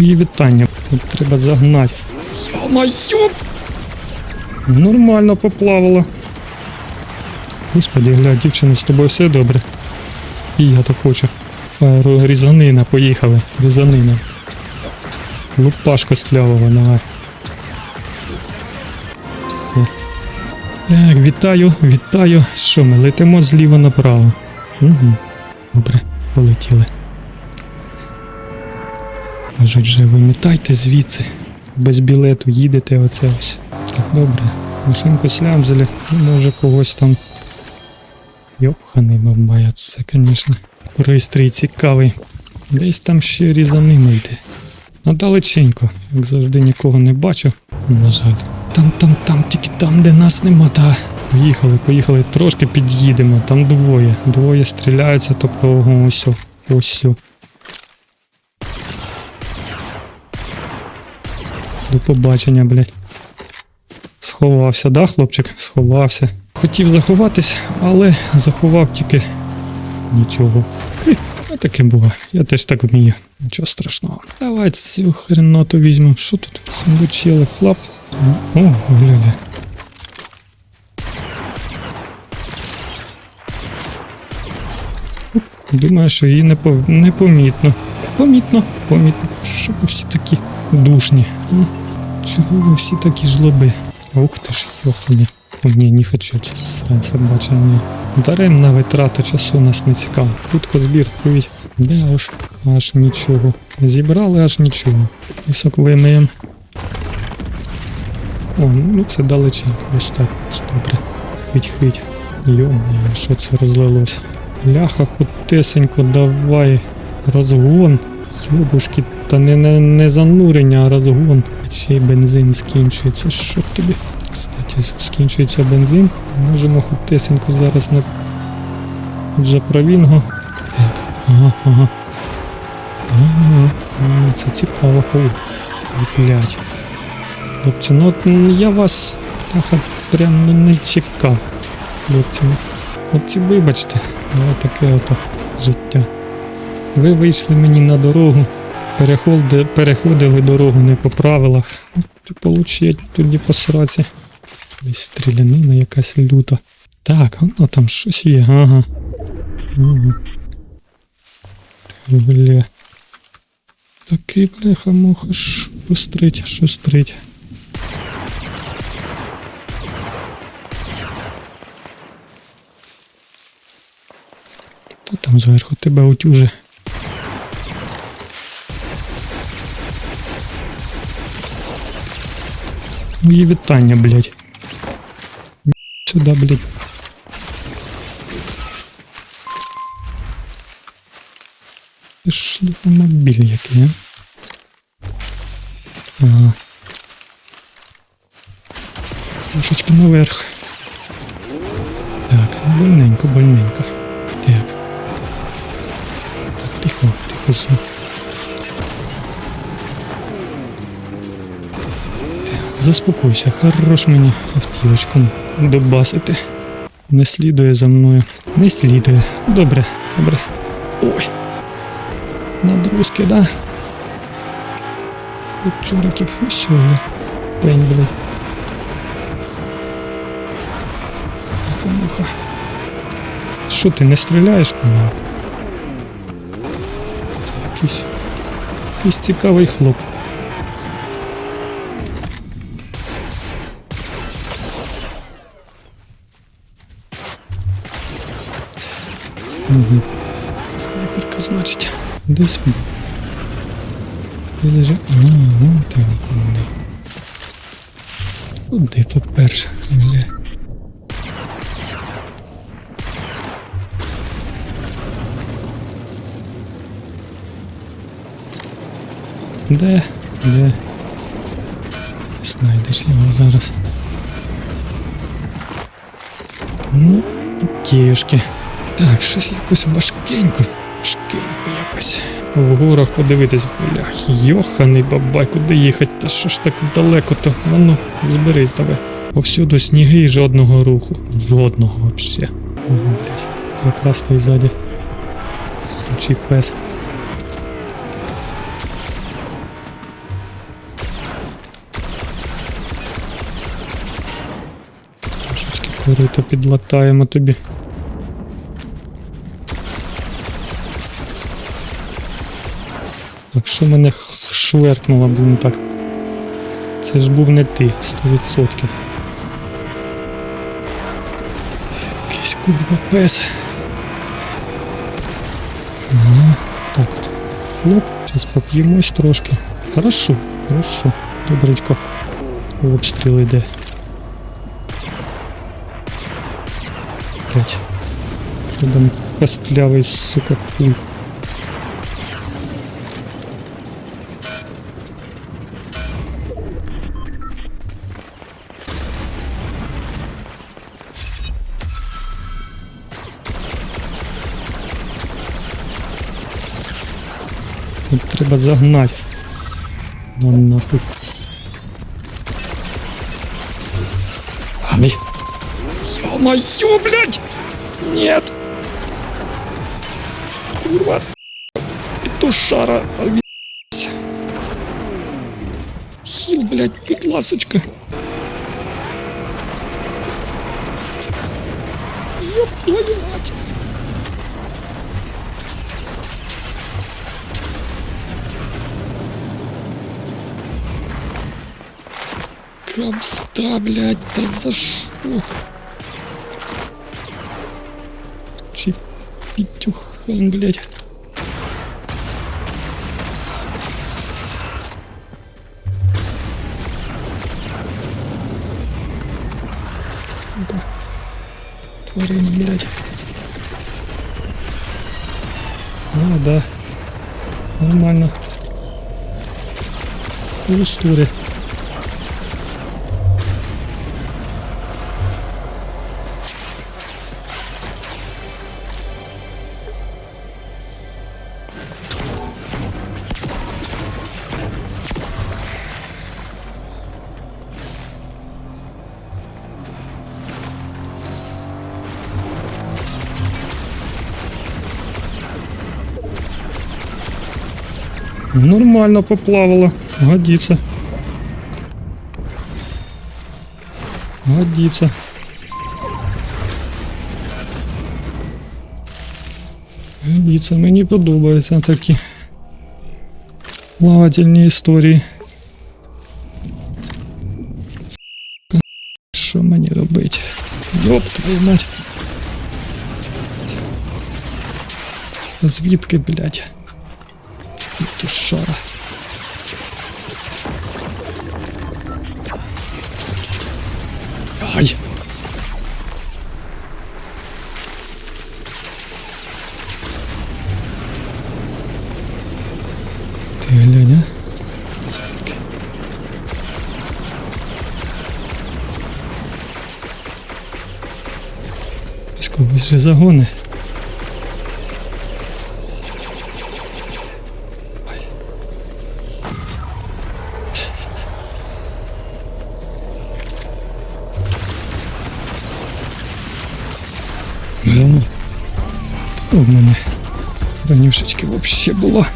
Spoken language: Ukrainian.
Мої вітання. Тут треба загнати. Йо-моє! Нормально поплавало. Господи, гля, дівчина, з тобою все добре. І я так хочу. Різанина, поїхали. Різанина. Лупашка стлявова, давай. Все. Так, вітаю, вітаю. Що ми летимо зліва направо. Угу. Добре, полетіли. Кажуть же, вимітайте звідси. Без білету їдете оце ось. Так, добре. Машинку слямзали, ну, може когось там. Йоханий бабая, це, звісно. Пристрій цікавий. Десь там ще різанина йде. Надалеченько, як завжди нікого не бачу. На жаль. Там, там, там, тільки там, де нас нема, та. Поїхали, поїхали, трошки під'їдемо. Там двоє. Двоє стріляються, тобто ось. Ось. о. До побачення, блядь. Сховався, да, хлопчик? Сховався. Хотів заховатись, але заховав тільки нічого. А таке буває. Я теж так вмію. Нічого страшного. Давай цю хреноту візьмемо. Що тут? Сундучили, хлоп. О, гляля. Думаю, що її не, по... непомітно. Помітно, помітно. Що всі такі душні. Чого ви всі такі жлоби? Ух ти ж, йоханий. О, ні, не хочу це сранця бачив. Ні. Даремна витрата часу нас не цікаво. Хутко збір, хуй. Де аж, аж нічого. Зібрали аж нічого. Висок вимиємо. О, ну це далеченько. Ось так. Це добре. Хить-хить. Йо, що це розлилось? Ляха, хотесенько, давай. Розгон. Йобушки, та не, не, не занурення, а розгон. Ще й бензин скінчується. Що тобі? Кстати, скінчується бензин. Можемо хотесенько зараз на заправінгу. Так, ага, ага. Ага, це цікаво. Ой, блядь. Хлопці, ну от я вас прям ну, не чекав. Хлопці, ну. Хлопці, вибачте, але таке ото життя. Ви вийшли мені на дорогу, переходи, переходили дорогу не по правилах. Ну, Получить тоді по сраці. Десь стрілянина якась люта. Так, воно там щось є, ага. Угу. Бля. Такий бляха муха шустрить, шустрить. Хто там зверху тебе утюже? Мої вітання, блядь. Сюди, блядь. Це ж шлюхомобіль який, а? Ага. Трошечки наверх. Так, больненько, больненько. Так. Так, тихо, тихо. зу. Заспокойся, хорош мені автівочку добасити. Не слідує за мною. Не слідує. Добре, добре. Ой. Надрузки, да? Хлопчуриків, усього. Пень, блядь. Муха. Що ти не стріляєш по мене? Якийсь, якийсь цікавий хлоп. Угу. Снайперка, значить. Десь. Я лежу. А, ну ти куди. Куди по-перше? Гля. Де? Де? Знайдеш його зараз. Ну, тішки. Так, щось якось важкенько, важкенько якось. В горах подивитись, блях, йоханий бабай, куди їхати? Та що ж так далеко-то? А ну, зберись тебе. Повсюду сніги і жодного руху. Жодного вообще. О, блядь. Якраз той ззаді. Сучий пес. Трошечки корито підлатаємо тобі. Що мене шверкнуло, блін, так. Це ж був не ти, 100%. Якийсь курва пес. Ага, так от. Хлоп, зараз поп'ємось трошки. Хорошо, хорошо. Добренько. Обстріл йде. Блять. Ебаный костлявый, сука, пуль. Треба загнати. На нахуй. Ай. Ё-моё, блядь! Нет! Курва. Петушара, объебись. Хил, блядь, будь ласочка. Ёб твою мать. Капста, блядь, да за что? Петухан, блядь. Да. Тварина, блядь. А, да. Нормально. Полустуре. Нормально поплавало. Годится. Годится. Годится. Мені подобаються такі плавательні історії. Сука, Що мені робити? Йоп твою мать. Звідки, блядь? Тушара. Ай! Когось вже загони. Ну, У мене бронюшечки взагалі було.